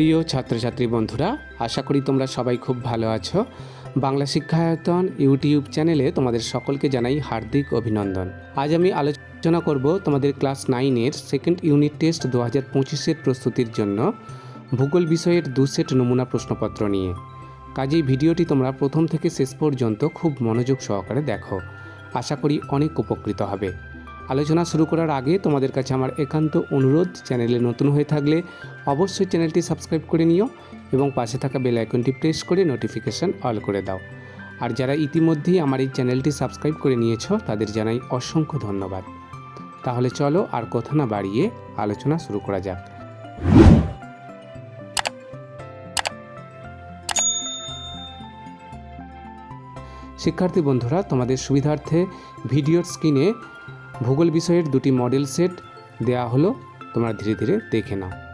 প্রিয় ছাত্রছাত্রী বন্ধুরা, আশা করি তোমরা সবাই খুব ভালো আছো। বাংলা শিক্ষায়তন ইউটিউব চ্যানেলে তোমাদের সকলকে জানাই হার্দিক অভিনন্দন। আজ আমি আলোচনা করব তোমাদের ক্লাস নাইনের সেকেন্ড ইউনিট টেস্ট দু হাজার পঁচিশের প্রস্তুতির জন্য ভূগোল বিষয়ের দু সেট নমুনা প্রশ্নপত্র নিয়ে। কাজেই ভিডিওটি তোমরা প্রথম থেকে শেষ পর্যন্ত খুব মনোযোগ সহকারে দেখো। আশা করি অনেক উপকৃত হবে। আলোচনা শুরু করার আগে তোমাদের কাছে আমার একান্ত অনুরোধ, চ্যানেলে নতুন হয়ে থাকলে অবশ্যই চ্যানেলটি সাবস্ক্রাইব করে নিও এবং পাশে থাকা বেল আইকনটি প্রেস করে নোটিফিকেশান অল করে দাও। আর যারা ইতিমধ্যেই আমার এই চ্যানেলটি সাবস্ক্রাইব করে নিয়েছো, তাদের জানাই অসংখ্য ধন্যবাদ। তাহলে চলো আর কথা না বাড়িয়ে আলোচনা শুরু করা যাক। শিক্ষার্থী বন্ধুরা, তোমাদের সুবিধার্থে ভিডিওর স্ক্রিনে ভূগোল বিষয়ের দুটি মডেল সেট দেয়া হলো তোমরা ধীরে ধীরে দেখে নাও।